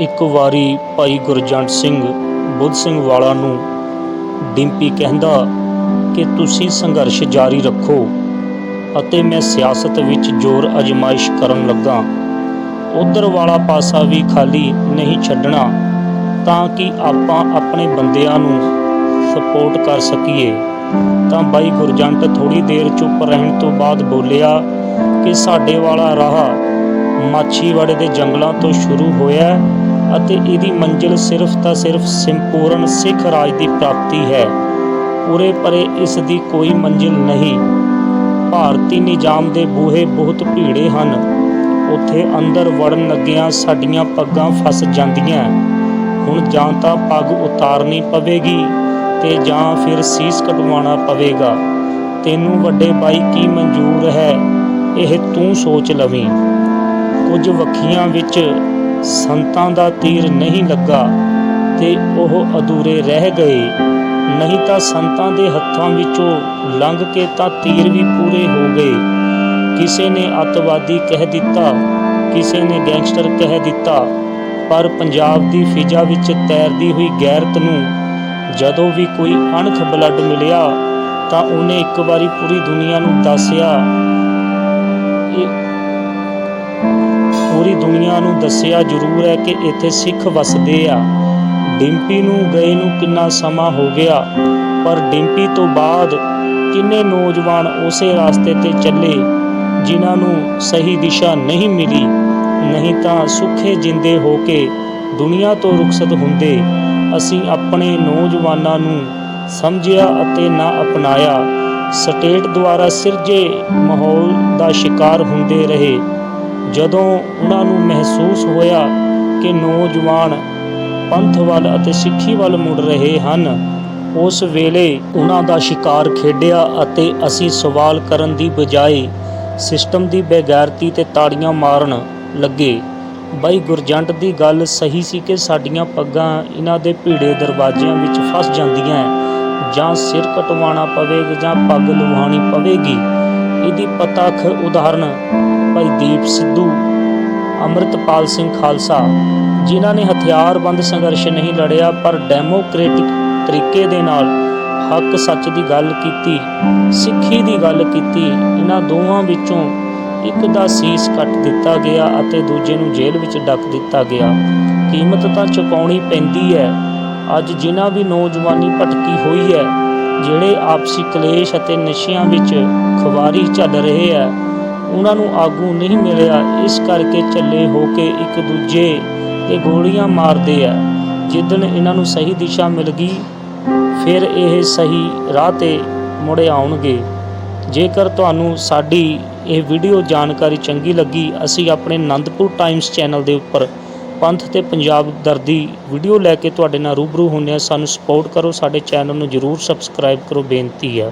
ਇੱਕ ਵਾਰੀ ਭਾਈ ਗੁਰਜੰਟ ਸਿੰਘ ਬੁੱਧ ਸਿੰਘ ਵਾਲਾ ਨੂੰ ਡਿੰਪੀ ਕਹਿੰਦਾ ਕਿ ਤੁਸੀਂ ਸੰਘਰਸ਼ ਜਾਰੀ ਰੱਖੋ ਅਤੇ ਮੈਂ ਸਿਆਸਤ ਵਿੱਚ ਜ਼ੋਰ ਅਜਮਾਇਸ਼ ਕਰਨ ਲੱਗਾ। ਉਧਰ ਵਾਲਾ ਪਾਸਾ ਵੀ ਖਾਲੀ ਨਹੀਂ ਛੱਡਣਾ, ਤਾਂ ਕਿ ਆਪਾਂ ਆਪਣੇ ਬੰਦਿਆਂ ਨੂੰ ਸਪੋਰਟ ਕਰ ਸਕੀਏ। ਤਾਂ ਬਾਈ ਗੁਰਜੰਟ ਥੋੜੀ ਦੇਰ ਚੁੱਪ ਰਹਿਣ ਤੋਂ ਬਾਅਦ ਬੋਲਿਆ ਕਿ ਸਾਡੇ ਵਾਲਾ ਰਾਹ ਮਾਛੀਵਾੜੇ ਦੇ ਜੰਗਲਾਂ ਤੋਂ ਸ਼ੁਰੂ ਹੋਇਆ ਅਤੇ ਇਹਦੀ ਮੰਜ਼ਿਲ ਸਿਰਫ ਤਾਂ ਸਿਰਫ ਸੰਪੂਰਨ ਸਿੱਖ ਰਾਜ ਦੀ ਪ੍ਰਾਪਤੀ ਹੈ। ਉਰੇ ਪਰੇ ਇਸ ਦੀ ਕੋਈ ਮੰਜ਼ਿਲ ਨਹੀਂ। ਭਾਰਤੀ ਨਿਜ਼ਾਮ ਦੇ ਬੂਹੇ ਬਹੁਤ ਭੀੜੇ ਹਨ। ਉੱਥੇ ਅੰਦਰ ਵੜਨ ਲੱਗਿਆਂ ਸਾਡੀਆਂ ਪੱਗਾਂ ਫਸ ਜਾਂਦੀਆਂ। ਹੁਣ ਜਾਂ ਤਾਂ ਪੱਗ ਉਤਾਰਨੀ ਪਵੇਗੀ ਤੇ ਜਾਂ ਫਿਰ ਸੀਸ ਕਟਵਾਉਣਾ ਪਵੇਗਾ। ਤੈਨੂੰ ਵੱਡੇ ਬਾਈ ਕੀ ਮਨਜ਼ੂਰ ਹੈ, ਇਹ ਤੂੰ ਸੋਚ ਲਵੀਂ। ਕੁਝ ਵੱਖੀਆਂ ਵਿੱਚ ਸੰਤਾਂ ਦਾ ਤੀਰ ਨਹੀਂ ਲੱਗਾ ਤੇ ਉਹ ਅਧੂਰੇ ਰਹਿ ਗਏ। ਨਹੀਂ ਤਾਂ ਸੰਤਾਂ ਦੇ ਹੱਥਾਂ ਵਿੱਚੋਂ ਲੰਘ ਕੇ ਤਾਂ ਤੀਰ ਵੀ ਪੂਰੇ ਹੋ ਗਏ। ਕਿਸੇ ਨੇ ਅੱਤਵਾਦੀ ਕਹਿ ਦਿੱਤਾ, ਕਿਸੇ ਨੇ ਗੈਂਗਸਟਰ ਕਹਿ ਦਿੱਤਾ, ਪਰ ਪੰਜਾਬ ਦੀ ਫਿਜ਼ਾ ਵਿੱਚ ਤੈਰਦੀ ਹੋਈ ਗੈਰਤ ਨੂੰ ਜਦੋਂ ਵੀ ਕੋਈ ਅਣਖ ਬਲੱਡ ਮਿਲਿਆ ਤਾਂ ਉਹਨੇ ਇੱਕ ਵਾਰੀ ਪੂਰੀ ਦੁਨੀਆ ਨੂੰ ਦੱਸਿਆ, ਇਹ ਪੂਰੀ ਦੁਨੀਆ ਨੂੰ ਦੱਸਿਆ ਜ਼ਰੂਰ ਹੈ ਕਿ ਇੱਥੇ ਸਿੱਖ ਵਸਦੇ ਆ। ਡਿੰਪੀ ਨੂੰ ਗਏ ਨੂੰ ਕਿੰਨਾ ਸਮਾਂ ਹੋ ਗਿਆ, ਪਰ ਡਿੰਪੀ ਤੋਂ ਬਾਅਦ ਕਿੰਨੇ ਨੌਜਵਾਨ ਉਸੇ ਰਸਤੇ ਤੇ ਚੱਲੇ ਜਿਨ੍ਹਾਂ ਨੂੰ ਸਹੀ ਦਿਸ਼ਾ ਨਹੀਂ ਮਿਲੀ। ਨਹੀਂ ਤਾਂ ਸੁੱਖੇ ਜਿੰਦੇ ਹੋ ਕੇ ਦੁਨੀਆ ਤੋਂ ਰੁਖਸਤ ਹੁੰਦੇ ਅਸੀਂ ਆਪਣੇ ਨੌਜਵਾਨਾਂ ਨੂੰ ਸਮਝਿਆ ਅਤੇ ਨਾ ਅਪਣਾਇਆ। ਸਟੇਟ ਦੁਆਰਾ ਸਿਰਜੇ ਮਾਹੌਲ ਦਾ ਸ਼ਿਕਾਰ ਹੁੰਦੇ ਰਹੇ। ਜਦੋਂ ਉਹਨਾਂ ਨੂੰ ਮਹਿਸੂਸ ਹੋਇਆ ਕਿ ਨੌਜਵਾਨ ਪੰਥ ਵੱਲ ਅਤੇ ਸਿੱਖੀ ਵੱਲ ਮੁੜ ਰਹੇ ਹਨ, ਉਸ ਵੇਲੇ ਉਹਨਾਂ ਦਾ ਸ਼ਿਕਾਰ ਖੇਡਿਆ ਅਤੇ ਅਸੀਂ ਸਵਾਲ ਕਰਨ ਦੀ ਬਜਾਏ ਸਿਸਟਮ ਦੀ ਬੇਗੈਰਤੀ ਤੇ ਤਾੜੀਆਂ ਮਾਰਨ ਲੱਗੇ। ਬਾਈ, ਗੁਰਜੰਟ ਦੀ ਗੱਲ ਸਹੀ ਸੀ ਕਿ ਸਾਡੀਆਂ ਪੱਗਾਂ ਇਹਨਾਂ ਦੇ ਭੀੜੇ ਦਰਵਾਜ਼ਿਆਂ ਵਿੱਚ ਫਸ ਜਾਂਦੀਆਂ ਜਾਂ ਸਿਰ ਕਟਵਾਉਣਾ ਪਵੇਗਾ ਜਾਂ ਪੱਗ ਲਵਾਉਣੀ ਪਵੇਗੀ। ਇਹਦੀ ਪਤਖ ਉਦਾਹਰਨ ਭਾਈ ਦੀਪ ਸਿੱਧੂ, ਅੰਮ੍ਰਿਤਪਾਲ ਸਿੰਘ ਖਾਲਸਾ, ਜਿਨ੍ਹਾਂ ਨੇ ਹਥਿਆਰਬੰਦ ਸੰਘਰਸ਼ ਨਹੀਂ ਲੜਿਆ, ਪਰ ਡੈਮੋਕ੍ਰੈਟਿਕ ਤਰੀਕੇ ਦੇ ਨਾਲ ਹੱਕ ਸੱਚ ਦੀ ਗੱਲ ਕੀਤੀ, ਸਿੱਖੀ ਦੀ ਗੱਲ ਕੀਤੀ, ਇਹਨਾਂ ਦੋਵਾਂ ਵਿੱਚੋਂ ਇੱਕ ਦਾ ਸੀਸ ਕੱਟ ਦਿੱਤਾ ਗਿਆ ਅਤੇ ਦੂਜੇ ਨੂੰ ਜੇਲ੍ਹ ਵਿੱਚ ਡੱਕ ਦਿੱਤਾ ਗਿਆ। ਕੀਮਤ ਤਾਂ ਚੁਕਾਉਣੀ ਪੈਂਦੀ ਹੈ। ਅੱਜ ਜਿਨ੍ਹਾਂ ਵੀ ਨੌਜਵਾਨੀ ਭਟਕੀ ਹੋਈ ਹੈ, ਜਿਹੜੇ ਆਪਸੀ ਕਲੇਸ਼ ਅਤੇ ਨਸ਼ਿਆਂ ਵਿੱਚ ਖਵਾਰੀ ਚੱਲ ਰਹੇ ਹੈ ਉਹਨਾਂ ਨੂੰ ਆਗੂ ਨਹੀਂ ਮਿਲਿਆ। ਇਸ ਕਰਕੇ ਝੱਲੇ ਹੋ ਕੇ ਇੱਕ ਦੂਜੇ ਤੇ ਗੋਲੀਆਂ ਮਾਰਦੇ ਆ। ਜਿੱਦਣ ਇਹਨਾਂ ਨੂੰ ਸਹੀ ਦਿਸ਼ਾ ਮਿਲ ਗਈ, ਫਿਰ ਇਹ ਸਹੀ ਰਾਹ ਤੇ ਮੁੜ ਆਉਣਗੇ। ਜੇਕਰ ਤੁਹਾਨੂੰ ਸਾਡੀ ਇਹ ਵੀਡੀਓ ਜਾਣਕਾਰੀ ਚੰਗੀ ਲੱਗੀ, ਅਸੀਂ ਆਪਣੇ ਆਨੰਦਪੁਰ ਟਾਈਮਸ ਚੈਨਲ ਦੇ ਉੱਪਰ ਪੰਥ ਤੇ ਪੰਜਾਬ ਦਰਦੀ ਵੀਡੀਓ ਲੈ ਕੇ ਤੁਹਾਡੇ ਨਾਲ ਰੂਬਰੂ ਹੁੰਦੇ ਹਾਂ। ਸਾਨੂੰ ਸਪੋਰਟ ਕਰੋ, ਸਾਡੇ ਚੈਨਲ ਨੂੰ ਜਰੂਰ ਸਬਸਕ੍ਰਾਈਬ ਕਰੋ। ਬੇਨਤੀ ਆ।